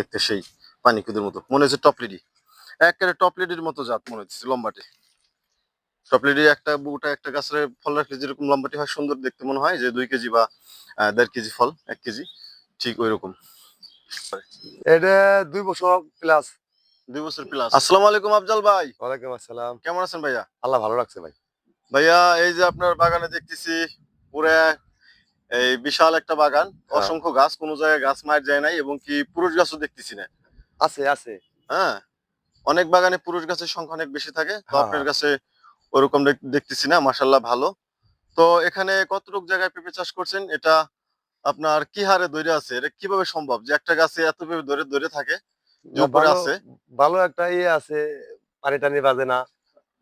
দেখতে সেই পানি কুদের মতো। মনে হচ্ছে টপলিডি একেবারে টপলিডির মতো জাত মনে হচ্ছে লম্বাটে। টপলিডি একটা বুটা একটা গাছের ফল রাখলে যেরকম লম্বাটি হয় সুন্দর দেখতে মনে হয় যে দুই কেজি বা দেড় কেজি ফল এক কেজি ঠিক ওই রকম এটা দুই বছর প্লাস দুই বছর প্লাস আসসালামু আলাইকুম আফজাল ভাই। ওয়ালাইকুম আসসালাম। কেমন আছেন ভাইয়া? আল্লাহ ভালো রাখছে ভাই। ভাইয়া এই যে আপনার বাগানে দেখতেছি পুরা এই বিশাল একটা বাগান হ্যাঁ। অসংখ্য গাছ কোনো জায়গায় গাছ মার যায় নাই এবং কি পুরুষ গাছও দেখতেছি না। আছে আছে। হ্যাঁ অনেক বাগানে পুরুষ গাছের সংখ্যা অনেক বেশি থাকে তো হ্যাঁ, আপনার কাছে ওরকম দেখ- দেখতেছি না মাসাল্লাহ ভালো। তো এখানে কতটুক জায়গায় পেঁপে চাষ করছেন? এটা আপনার কি হারে ধরে আছে? এটা কীভাবে সম্ভব যে একটা গাছে এত পেঁপে ধরে ধরে থাকে আছে? ভালো একটা ইয়ে আছে পানি টানি বাজে না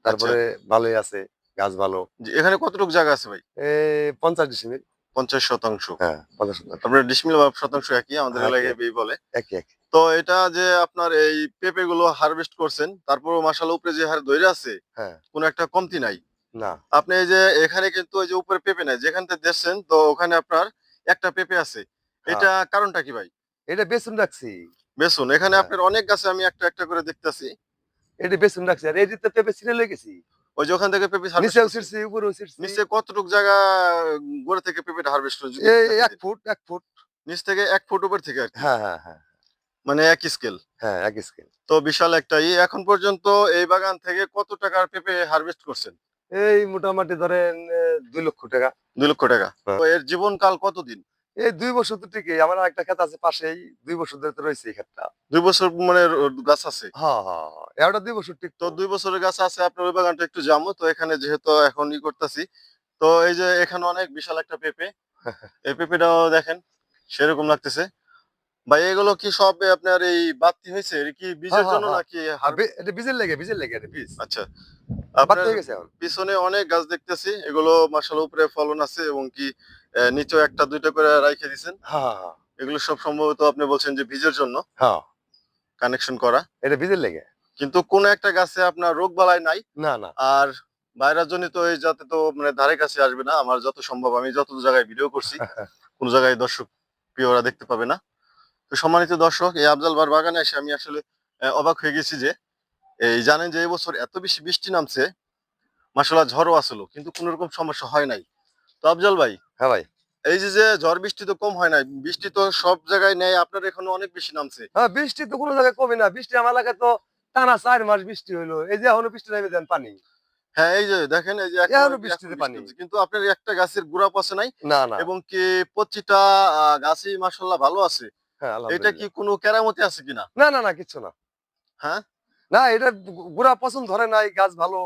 তারপরে ভালোই আছে গাছ ভালো। এখানে কতটুক জায়গা আছে ভাই? পঞ্চাশ ডিসিমিল। পঞ্চাশ শতাংশ। হ্যাঁ পঞ্চাশ শতাংশ। আপনার ডিসমিল শতাংশ একই আমাদের এলাকায় বলে। একই একই। তো এটা যে আপনার এই পেঁপে গুলো হারভেস্ট করছেন তারপর মাসাল উপরে যে হারে ধরে আছে হ্যাঁ। কোনো একটা কমতি নাই। না। আপনি এই যে এখানে কিন্তু ওই যে উপরে পেঁপে নাই যেখান থেকে দেখছেন তো ওখানে আপনার একটা পেঁপে আছে। হ্যাঁ। এটা কারণটা কি ভাই? এটা বেসুন রাখছি। বেসুন এখানে। আপনার অনেক গাছে আমি একটা একটা করে দেখতেছি। এটা বেসুন রাখছি আর এদিকে পেঁপে ছিঁড়ে লয়ে গেছি ওই যে ওখান থেকে পেঁপে harvest নিচেও করছে। ছিড়ছি নিচে কতটুক জায়গা গোড়া থেকে পেঁপেটা হারভেস্ট যদি এই এক ফুট এক ফুট। নিচ থেকে এক ফুট উপর থেকে আর হ্যাঁ হ্যাঁ হ্যাঁ। মানে এক স্কেল হ্যাঁ এক স্কেল তো বিশাল একটা ই। এখন পর্যন্ত এই বাগান থেকে কত টাকার পেঁপে হারভেস্ট করছেন? এই মোটামুটি ধরেন দুই লক্ষ টাকা। দুই লক্ষ টাকা। হ্যাঁ। তো এর জীবনকাল কতদিন? এই দুই বছর তো ঠিকই আমার একটা ক্ষেত আছে পাশেই দুই বছর ধরে তো রয়েছে এই ক্ষেতটা। দুই বছর মানে গাছ আছে? হ্যাঁ হ্যাঁ হ্যাঁ। এটা দুই বছর ঠিক তো দুই বছরের গাছ আছে আপনার ওই বাগানটা একটু জামো তো এখানে যেহেতু এখন ই করতেছি তো এই যে এখানে অনেক বিশাল একটা পেঁপে। এই পেঁপেটাও দেখেন সেরকম লাগতেছে। ভাই এগুলো কি সব আপনার এই বাতি হয়েছে? কি বীজের হ্যাঁ, জন্য হ্যাঁ। নাকি এটা বীজের লেগে বীজের লেগে এটা বীজ। আচ্ছা। আপনার হয়ে পিছনে অনেক গাছ দেখতেছি এগুলো মাসাল উপরে ফলন আছে এবং কি নিচেও একটা দুইটা করে রাইখে দিছেন। হ্যাঁ হ্যাঁ এগুলো সব সম্ভবত আপনি বলছেন যে বীজের জন্য। হ্যাঁ কানেকশন করা। এটা বীজের লেগে? কিন্তু কোন একটা গাছে আপনার রোগ বালাই নাই। না না। আর ভাইরাস জনিত এই যাতে তো মানে ধারে কাছে আসবে না আমার যত সম্ভব আমি যত জায়গায় ভিডিও করছি কোন জায়গায় দর্শক প্রিয়রা দেখতে পাবে না। তো সম্মানিত দর্শক এই আফজাল বার বাগানে এসে আমি আসলে অবাক হয়ে গেছি যে এই জানেন যে এই বছর এত বেশি বৃষ্টি নামছে মাসাল্লাহ ঝড়ও আসলো কিন্তু কোন রকম সমস্যা হয় নাই। তো আফজাল ভাই হ্যাঁ ভাই। এই যে যে ঝড় বৃষ্টি তো কম হয় নাই বৃষ্টি তো সব জায়গায় নেই আপনার এখানে অনেক বেশি নামছে। হ্যাঁ বৃষ্টি তো কোনো জায়গায় কমে না বৃষ্টি আমার এলাকায় তো টানা চার মাস বৃষ্টি হইল এই যে এখনও বৃষ্টি নেমে দেন পানি। হ্যাঁ এই যে দেখেন এই যে এখনও এখনও বৃষ্টিতে পানি। কিন্তু আপনার একটা গাছের গুড়া পচে নাই? না না। এবং কি গাছই মাসাল্লাহ ভালো আছে? হ্যাঁ এটা কি কোনো কেরামতি আছে কিনা? না না না কিচ্ছু না। হ্যাঁ? না এটা গুড়া পছন্দ ধরে নাই গাছ ভালো।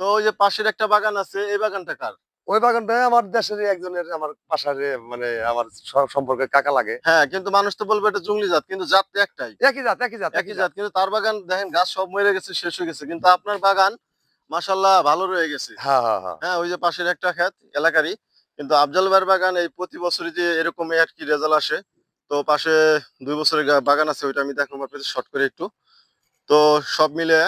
তো ওই যে পাশের একটা বাগান আছে এই বাগানটা কার? ওই বাগানটা আমার দেশের একজনের আমার পাশারে মানে আমার সম্পর্কে কাকা লাগে। হ্যাঁ কিন্তু মানুষ তো বলবে এটা জঙ্গলি জাত কিন্তু জাত তো একটাই। একই জাত একই জাত একই জাত কিন্তু তার বাগান দেখেন গাছ সব মরে গেছে শেষ হয়ে গেছে কিন্তু আপনার বাগান মাসাল্লাহ ভালো রয়ে গেছে। হ্যাঁ হ্যাঁ হ্যাঁ হ্যাঁ ওই যে পাশের একটা ক্ষেত এলাকারই কিন্তু আফজাল ভাইয়ের বাগান এই প্রতি বছরই যে এরকম আর কি রেজাল্ট আসে। তো পাশে দুই বছরের বাগান আছে ওইটা আমি দেখাবো আপনাদের শর্ট করে একটু। তো সব মিলে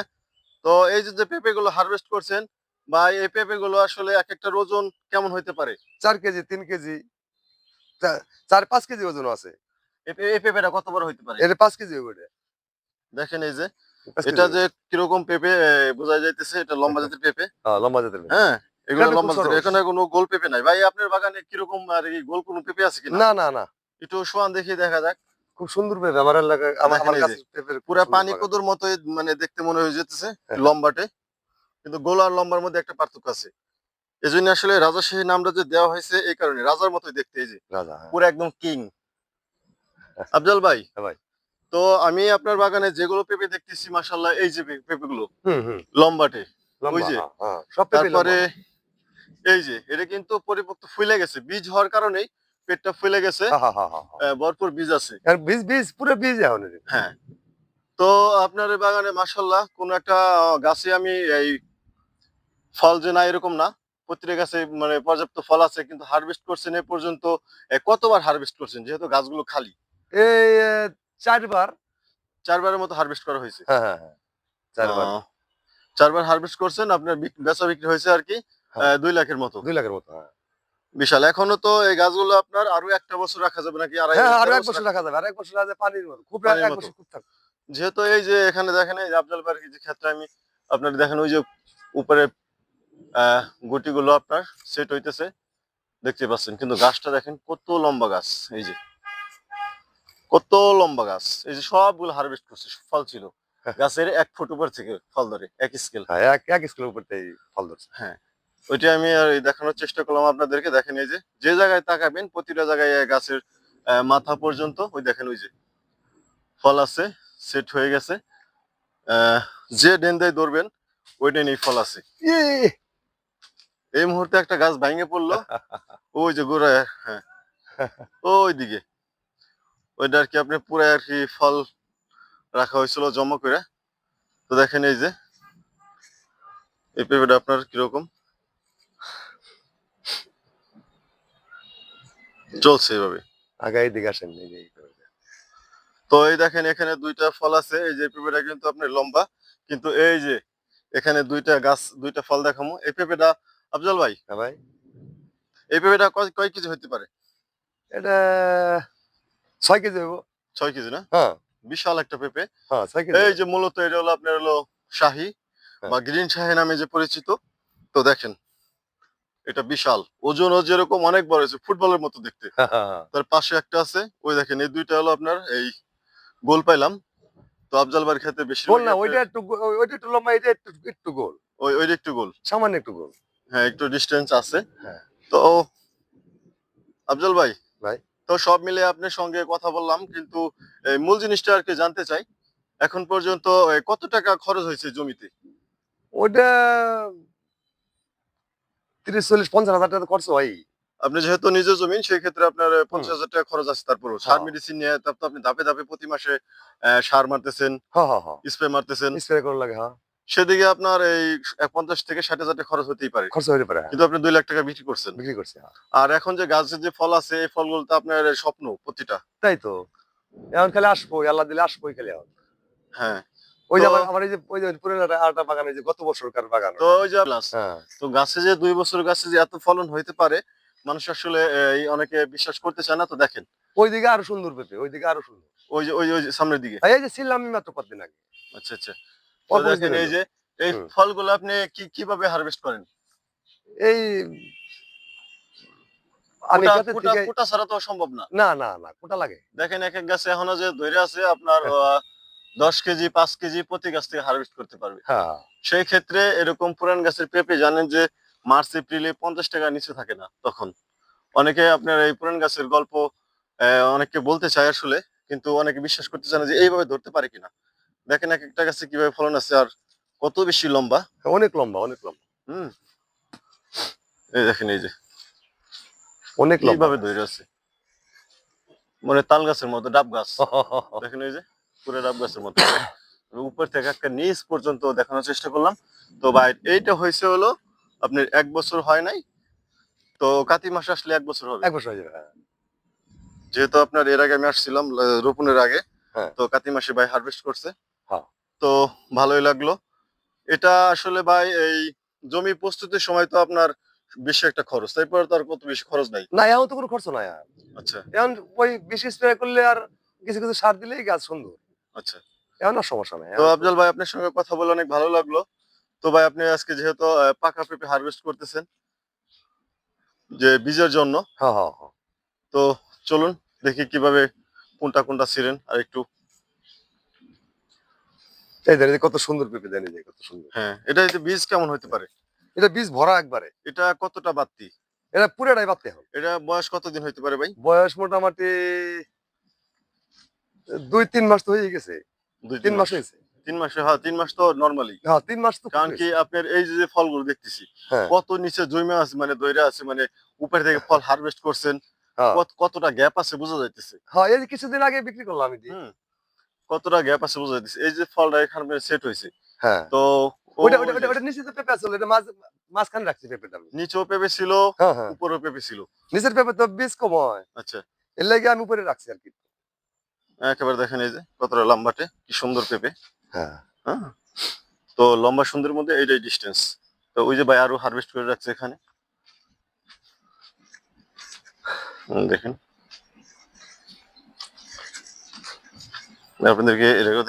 তো এই যে পেঁপে গুলো হারভেস্ট করছেন বা এই পেঁপে গুলো আসলে এক একটা ওজন কেমন হইতে পারে? চার কেজি তিন কেজি চার পাঁচ কেজি ওজন আছে। এই পেঁপেটা কত বড় হইতে পারে? এটা পাঁচ কেজি দেখেন এই যে এটা যে কীরকম পেঁপে বোঝা যাইতেছে এটা লম্বা জাতের পেঁপে। হ্যাঁ, লম্বা জাতের হ্যাঁ এগুলো লম্বা জাতের এখানে কোনো গোল পেঁপে নাই। ভাই আপনার বাগানে কীরকম আর কি গোল কোনো পেঁপে আছে কিনা? না না না। একটু সোয়ান দেখিয়ে দেখা যাক। খুব সুন্দর পেঁপে আমার এলাকায় কাছে পুরা পানি। কদুর মতোই মানে দেখতে মনে হয়ে যেতেছে হ্যাঁ। লম্বাটে। কিন্তু গোল আর লম্বার মধ্যে একটা পার্থক্য আছে। এই জন্য আসলে রাজা রাজাশাহী নামটা যে দেওয়া হয়েছে এই কারণে রাজার মতোই দেখতে এই যে রাজা হ্যাঁ। পুরো একদম কিং। আফজাল ভাই হ্যাঁ ভাই। তো আমি আপনার বাগানে যেগুলো পেঁপে দেখতেছি মাসাল্লাহ এই যে লম্বাটে হ্যাঁ, হ্যাঁ, সব পেঁপে তারপরে এই যে এটা কিন্তু পরিপক্ক ফুলে গেছে। বীজ হওয়ার কারণেই পেটটা ফুলে গেছে। ভরপুর বীজ আছে। বীজ বীজ পুরো বীজ হ্যাঁ। তো আপনার বাগানে মাসাল্লাহ কোন একটা গাছে আমি এই ফল যে না এরকম না। প্রত্যেক গাছে মানে পর্যাপ্ত ফল আছে কিন্তু হারভেস্ট করছেন এ পর্যন্ত কতবার হারভেস্ট করছেন? যেহেতু গাছগুলো খালি। এই চারবার। চারবারের মতো হারভেস্ট করা হয়েছে। হ্যাঁ হ্যাঁ হ্যাঁ। চারবার। চারবার হারভেস্ট করছেন আপনার বেচা বিক্রি হয়েছে আর কি। দুই লাখের মতো। দুই লাখের মতো হ্যাঁ। বিশাল। এখনও তো এই গাছগুলো আপনার আরও একটা বছর রাখা যাবে নাকি? আড়াই আরও এক বছর রাখা যাবে। আর এক বছর পানির মতো। খুব এক বছর খুব থাকবে যেহেতু এই যে এখানে দেখেন এই আফজাল পার্কের যে ক্ষেত্রে আমি আপনার দেখেন ওই যে উপরে গুটিগুলো আপনার সেট হইতেছে। দেখতে পাচ্ছেন কিন্তু গাছটা দেখেন কত লম্বা গাছ এই যে। কত লম্বা গাছ এই যে সবগুলো হারভেস্ট করছে ফল ছিল। গাছের এক ফুট উপর থেকে ফল ধরে এক স্কেল হ্যাঁ এক স্কুলের উপর থেকে ফল ধরছে। হ্যাঁ ওইটা আমি আর দেখানোর চেষ্টা করলাম আপনাদেরকে দেখেন এই যে যে জায়গায় তাকাবেন প্রতিটা জায়গায় গাছের মাথা পর্যন্ত ওই দেখেন ওই যে ফল আছে সেট হয়ে গেছে। আহ, যে ডেন্দায় ধরবেন ওই ডেনেই ফল আছে। ইয়ে! এই মুহূর্তে একটা গাছ ভেঙে পড়ল। ওই যে গোড়ায় হ্যাঁ। ওই দিকে ওইটা আর কি আপনি পুরো আর কি ফল রাখা হয়েছিল জমা করে। তো দেখেন এই যে এই পেঁপেটা আপনার কীরকম? চলছে এভাবে। আগে এই দিকে আসেন। তো এই দেখেন এখানে দুইটা ফল আছে। এই যে পেঁপেটা কিন্তু আপনার লম্বা কিন্তু এই যে এখানে দুইটা গাছ দুইটা ফল দেখামো। এই পেঁপেটা আফজল ভাই? হ্যাঁ ভাই। এই পেঁপেটা কয় কেজি হতে পারে? এটা ছয় কেজি হইব। ছয় কেজি না? হ্যাঁ। বিশাল একটা পেঁপে। হ্যাঁ ছয় কেজি। এই যে মূলত এটা হলো আপনার হলো শাহি বা গ্রিন শাহি নামে যে পরিচিত তো দেখেন এটা বিশাল। ওজন ও যেরকম অনেক বড় হয়েছে ফুটবলের মতো দেখতে। হ্যাঁ, হ্যাঁ, হ্যাঁ। তার পাশে একটা আছে ওই দেখেন এই দুইটা হলো আপনার এই গোল পাইলাম। তো আফজাল বাড়ির খেতে বেশি গোল না ওইটা একটু ওইটা একটু লম্বা এটা একটু একটু গোল। ওই ওইটা একটু গোল। সামান্য একটু গোল। হ্যাঁ একটু ডিস্টেন্স আছে। হ্যাঁ। তো আফজল ভাই ভাই। তো সব মিলে আপনার সঙ্গে কথা বললাম কিন্তু মূল জিনিসটা আর কি জানতে চাই। এখন পর্যন্ত কত টাকা খরচ হয়েছে জমিতে? ওইটা তিরিশ চল্লিশ পঞ্চাশ হাজার টাকা খরচ হয়। আপনি যেহেতু নিজের জমিন সেই ক্ষেত্রে আপনার পঞ্চাশ হাজার টাকা খরচ আছে তারপরও। সার হ্যাঁ। মেডিসিন নিয়ে তারপর আপনি ধাপে ধাপে প্রতি মাসে সার মারতেছেন হ্যাঁ হ্যাঁ স্প্রে মারতেছেন। স্প্রে করা লাগে হ্যাঁ। সেদিকে আপনার এই পঞ্চাশ থেকে ষাট হাজার টাকা খরচ হতেই পারে। খরচ হইতে পারে হ্যাঁ। কিন্তু আপনি দুই লাখ টাকা বিক্রি করছেন। বিক্রি করছে হ্যাঁ। আর এখন যে গাছের যে ফল আছে এই ফলগুলো তো আপনার স্বপ্ন প্রতিটা। তাই তো। এখন খালি আসব আল্লাহ দিলে আসব খালি এখন। হ্যাঁ। ওই যে আমার আমার এই যে ওই যে পুরনো একটা আরেকটা যে গত বছরকার বাগান। তো ওই যে হ্যাঁ। তো গাছে যে দুই বছর গাছে যে এত ফলন হইতে পারে মানুষ আসলে এই অনেকে বিশ্বাস করতে চায় না তো দেখেন। ওইদিকে আরও সুন্দর পেঁপে ওইদিকে আরও সুন্দর। ওই যে ওই সামনের দিকে। এই যে ছিলাম আমি মাত্র কতদিন আগে। আচ্ছা আচ্ছা। দেখেন এই যে এই ফলগুলো আপনি কি কীভাবে হারভেস্ট করেন? এই কোটা- গাছের কোটা- থেকে- কোটা ছাড়া তো সম্ভব না। না না না কোটা লাগে। দেখেন এক এক গাছে এখনও যে ধরে আছে আপনার দশ কেজি পাঁচ কেজি প্রতি গাছ থেকে হারভেস্ট করতে পারবে। হ্যাঁ। সেই ক্ষেত্রে এরকম পুরান গাছের পেঁপে জানেন যে মার্চ এপ্রিলে পঞ্চাশ টাকা নিচে থাকে না তখন। অনেকে আপনার এই পুরান গাছের গল্প আহ, অনেককে বলতে চায় আসলে কিন্তু অনেকে বিশ্বাস করতে চায় না যে এইভাবে ধরতে পারে কিনা। দেখেন এক একটা গাছে কীভাবে ফলন আছে আর কত বেশি লম্বা? অনেক লম্বা অনেক লম্বা। হুম। এই দেখেন এই যে। অনেক লম্বা। কীভাবে ধরে আছে। মানে তাল গাছের মতো ডাব গাছ। দেখেন এই যে পুরো ডাব গাছের মতো। উপর থেকে একটা নিচ পর্যন্ত দেখানোর চেষ্টা করলাম। তো ভাই এইটা হয়েছে হলো আপনার এক বছর হয় নাই। তো কাতি মাস আসলে এক বছর হবে। এক বছর হয়ে যাবে হ্যাঁ। যেহেতু আপনার এর আগে আমি আসছিলাম রোপণের আগে। হ্যাঁ। তো কাতি মাসে ভাই হারভেস্ট করছে। হ্যাঁ। তো ভালোই লাগল। এটা আসলে ভাই এই জমি প্রস্তুতির সময় তো আপনার বেশি একটা খরচ তারপর তো আর কত বেশি খরচ নাই? না এখন তো কোনো খরচ নাই আর। আচ্ছা। এখন ওই বেশি স্প্রে করলে আর কিছু কিছু সার দিলেই গাছ সুন্দর। আচ্ছা। এখন আর সমস্যা নাই। তো আফজাল ভাই আপনার সঙ্গে কথা বলে অনেক ভালো লাগল। তো ভাই আপনি আজকে যেহেতু পাকা পেঁপে হারভেস্ট করতেছেন যে বীজের জন্য হ্যাঁ হ্যাঁ হ্যাঁ। তো চলুন দেখি কীভাবে কোনটা কোনটা ছিলেন আর একটু এই কত সুন্দর পেঁপে দেন এই যে কত সুন্দর। হ্যাঁ এটা যে বীজ কেমন হতে পারে? এটা বীজ ভরা একবারে। এটা কতটা বাড়তি? এটা পুরোটাই বাড়তে হবে এটা বয়স কতদিন হতে পারে ভাই? বয়স মোটামুটি দুই তিন মাস তো হয়ে গেছে। দুই তিন মাস হয়েছে। তিন মাসে হ্যাঁ তিন মাস তো নর্মালি হ্যাঁ তিন মাস তো কারণ কি আপনার এই যে ফলগুলো দেখতেছি হ্যাঁ। কত নিচে জমে আছে মানে দইরা আছে মানে উপর থেকে ফল হারভেস্ট করছেন হ্যাঁ। কত- কতটা গ্যাপ আছে বোঝা যাইতেছে। হ্যাঁ এই কিছুদিন আগে বিক্রি করলাম আমি কতটা গ্যাপ আছে বোঝা যাইতেছে এই যে ফলটা এখানে সেট হয়েছে। হ্যাঁ। তো ওটা ওটা ওটা- নিচে তো পেঁপে আসলে এটা মাঝ মাঝখানে রাখছি পেঁপেটা নিচেও পেঁপে ছিল হ্যাঁ হ্যাঁ। উপরেও পেঁপে ছিল। নিচের পেঁপে তো বীজ কম হয়। আচ্ছা। এর লাগে আমি উপরে রাখছি আর কি। একেবারে দেখেন এই যে কতটা লম্বাটে কি সুন্দর পেঁপে হ্যাঁ। হ্যাঁ। তো লম্বা সুন্দরের মধ্যে এইটাই ডিস্টেন্স তো ওই যে ভাই আরও হারভেস্ট করে রাখছে এখানে। দেখেন। আপনাদেরকে এটাকেও